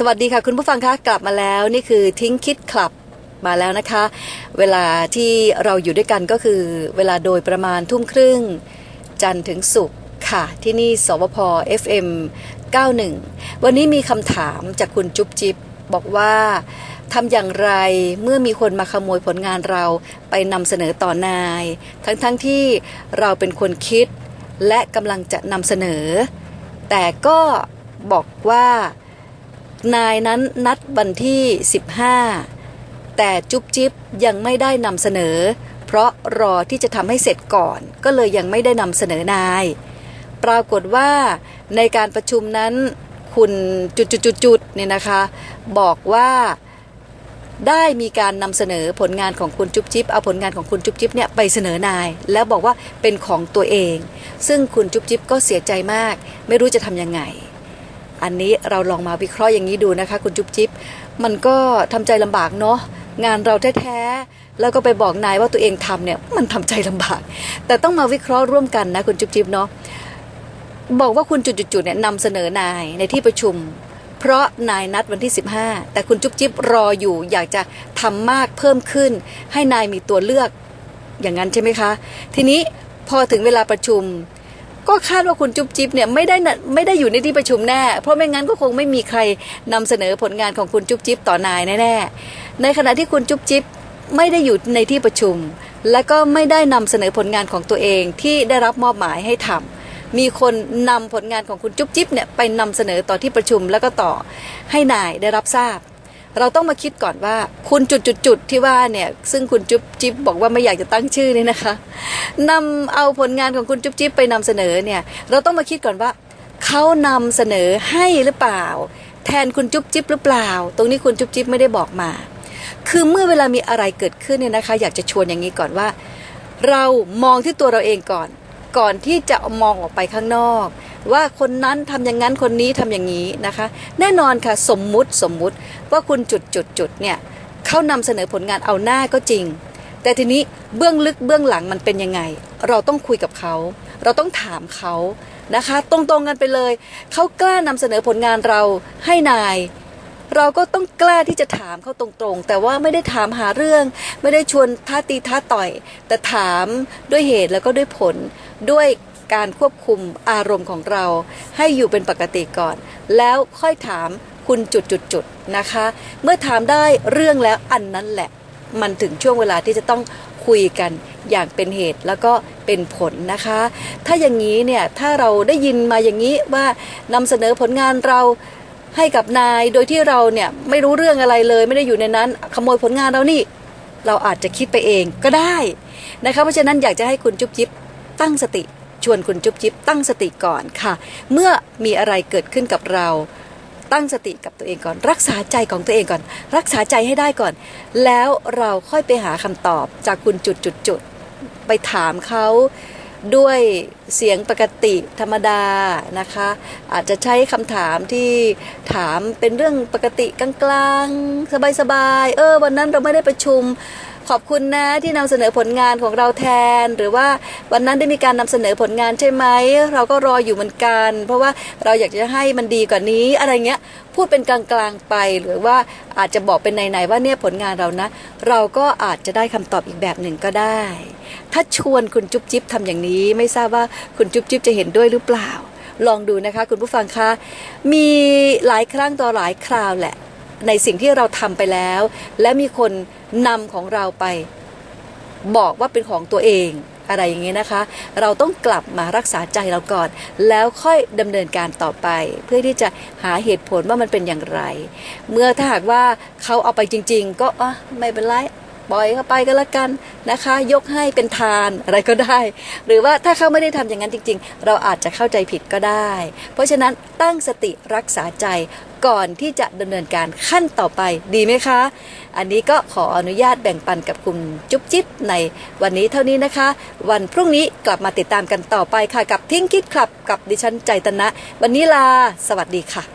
สวัสดีค่ะคุณผู้ฟังคะกลับมาแล้วนี่คือทิ้งคิดคลับมาแล้วนะคะ เวลาที่เราอยู่ด้วยกันก็คือเวลาโดยประมาณทุ่มครึ่ง จันทร์ถึงศุกร์ค่ะ ที่นี่สวพ FM 91 วันนี้มีคำถามจากคุณจุ๊บจิ๊บบอกว่าทำอย่างไรเมื่อมีคนมาขโมยผลงานเราไปนำเสนอต่อนาย ทั้งๆทที่เราเป็นคนคิดและกำลังจะนำเสนอ แต่ก็บอกว่า นายนั้นนัดวันที่ 15 แต่จุ๊บจิ๊บยังไม่ได้นำเสนอ เพราะรอที่จะทำให้เสร็จก่อน ก็เลยยังไม่ได้นำเสนอนาย ปรากฏว่าในการประชุมนั้นคุณจุดๆๆเนี่ยนะคะ บอกว่าได้มีการนำเสนอผลงานของคุณจุ๊บจิ๊บเอาผลงานของคุณจุ๊บจิ๊บเนี่ยไปเสนอนาย แล้วบอกว่าเป็นของตัวเอง ซึ่งคุณจุ๊บจิ๊บก็เสียใจมาก ไม่รู้จะทำยังไง อันนี้เราลองมาวิเคราะห์อย่างนี้ดูนะคะ คุณจุ๊บจิ๊บมันก็ทำใจลำบากเนาะงานเราแท้ๆแล้วก็ไปบอกนายว่าตัวเองทำเนี่ยมันทำใจลำบาก แต่ต้องมาวิเคราะห์ร่วมกันนะคุณจุ๊บจิ๊บเนาะบอกว่าคุณจุดๆเนี่ยนำเสนอนายในที่ประชุม เพราะนายนัดวันที่ 15 แต่คุณจุ๊บจิ๊บรออยู่อยากจะทำมากเพิ่มขึ้น ให้นายมีตัวเลือกอย่างนั้นใช่ไหมคะ ทีนี้พอถึงเวลาประชุม ก็คาดว่าคุณจุ๊บจิ๊บเนี่ยไม่ได้น่ะไม่ได้อยู่ในที่ประชุมแน่ เพราะไม่งั้นก็คงไม่มีใครนำเสนอผลงานของคุณจุ๊บจิ๊บต่อนายแน่ๆ ในขณะที่คุณจุ๊บจิ๊บไม่ได้อยู่ในที่ประชุม และก็ไม่ได้นำเสนอผลงานของตัวเองที่ได้รับมอบหมายให้ทำมีคนนำผลงานของคุณจุ๊บจิ๊บเนี่ยไปนำเสนอต่อที่ประชุมแล้วก็ต่อให้นายได้รับทราบ เราต้องมาคิดก่อนว่า คุณจุดๆๆที่ว่าเนี่ยซึ่งคุณจุ๊บจิ๊บบอกว่าไม่อยากจะตั้งชื่อนี่นะคะนำเอาผลงานของคุณจุ๊บจิ๊บไปนำเสนอเนี่ยเราต้องมาคิดก่อนว่าเขานำเสนอให้หรือเปล่า แทนคุณจุ๊บจิ๊บหรือเปล่า ตรงนี้คุณจุ๊บจิ๊บไม่ได้บอกมา คือเมื่อเวลามีอะไรเกิดขึ้นเนี่ยนะคะ อยากจะชวนอย่างนี้ก่อนว่า เรามองที่ตัวเราเองก่อน ก่อนที่จะมองออกไปข้างนอก ว่าคนนั้นทำอย่างนั้นคนนี้ทำอย่างนี้นะคะ แน่นอนค่ะสมมุติสมมุติว่าคุณจุดจุดจุดเนี่ยเขานำเสนอผลงานเอาหน้าก็จริง แต่ทีนี้เบื้องลึกเบื้องหลังมันเป็นยังไง เราต้องคุยกับเขาเราต้องถามเขานะคะ ตรงๆกันไปเลยเขากล้านำเสนอผลงานเราให้นายเราก็ต้องกล้าที่จะถามเขาตรงๆ แต่ว่าไม่ได้ถามหาเรื่อง ไม่ได้ชวนท้าตีท้าต่อย แต่ถามด้วยเหตุแล้วก็ด้วยผลด้วย การควบคุมอารมณ์ของเรา ให้อยู่เป็นปกติก่อน แล้วค่อยถามคุณจุดๆๆนะคะ เมื่อถามได้เรื่องแล้วอันนั้นแหละ มันถึงช่วงเวลาที่จะต้องคุยกันอย่างเป็นเหตุแล้วก็เป็นผลนะคะ ถ้าอย่างนี้เนี่ยถ้าเราได้ยินมาอย่างนี้ว่านำเสนอผลงานเราให้กับนายโดยที่เราเนี่ยไม่รู้เรื่องอะไรเลย ไม่ได้อยู่ในนั้นขโมยผลงานเรานี่ เราอาจจะคิดไปเองก็ได้นะคะเพราะฉะนั้นอยากจะให้คุณจุ๊บจิ๊บตั้งสติ ชวนคุณจุ๊บจิ๊บตั้งสติก่อนค่ะ เมื่อมีอะไรเกิดขึ้นกับเรา ตั้งสติกับตัวเองก่อน รักษาใจของตัวเองก่อน รักษาใจให้ได้ก่อน แล้วเราค่อยไปหาคำตอบจากคุณจุดจุดจุดไปถามเขาด้วยเสียงปกติธรรมดานะคะ อาจจะใช้คำถามที่ถามเป็นเรื่องปกติกลางๆ สบายๆ เออ วันนั้นเราไม่ได้ประชุม ขอบคุณนะที่นำเสนอผลงานของเราแทน หรือว่าวันนั้นได้มีการนำเสนอผลงานใช่ไหมเราก็รออยู่เหมือนกัน เพราะว่าเราอยากจะให้มันดีกว่านี้อะไรเงี้ยพูดเป็นกลางๆไปหรือว่าอาจจะบอกเป็นในๆว่าเนี่ยผลงานเรานะ เราก็อาจจะได้คำตอบอีกแบบหนึ่งก็ได้ ถ้าชวนคุณจุ๊บจิ๊บทำอย่างนี้ ไม่ทราบว่าคุณจุ๊บจิ๊บจะเห็นด้วยหรือเปล่า ลองดูนะคะ คุณผู้ฟังคะมีหลายครั้งต่อหลายคราวแหละ ในสิ่งที่เราทำไปแล้ว และมีคน นำของเราไป บอกว่าเป็นของตัวเองอะไรอย่างนี้นะคะ เราต้องกลับมารักษาใจเราก่อน แล้วค่อยดำเนินการต่อไป เพื่อที่จะหาเหตุผลว่ามันเป็นอย่างไร เมื่อถ้าหากว่าเขาเอาไปจริง ๆ ก็อะไม่เป็นไรปล่อยเข้าไปก็แล้วกันนะคะ ยกให้เป็นทานอะไรก็ได้ หรือว่าถ้าเขาไม่ได้ทำอย่างนั้นจริง ๆ เราอาจจะเข้าใจผิดก็ได้ เพราะฉะนั้นตั้งสติรักษาใจ ก่อนที่จะดำเนินการขั้นต่อไปดีไหมคะ อันนี้ก็ขออนุญาตแบ่งปันกับคุณจุ๊บจิ๊บในวันนี้เท่านี้นะคะ วันพรุ่งนี้กลับมาติดตามกันต่อไปค่ะ กับทิ้งคิดคลับกับดิฉันใจตนะ วันนี้ลา สวัสดีค่ะ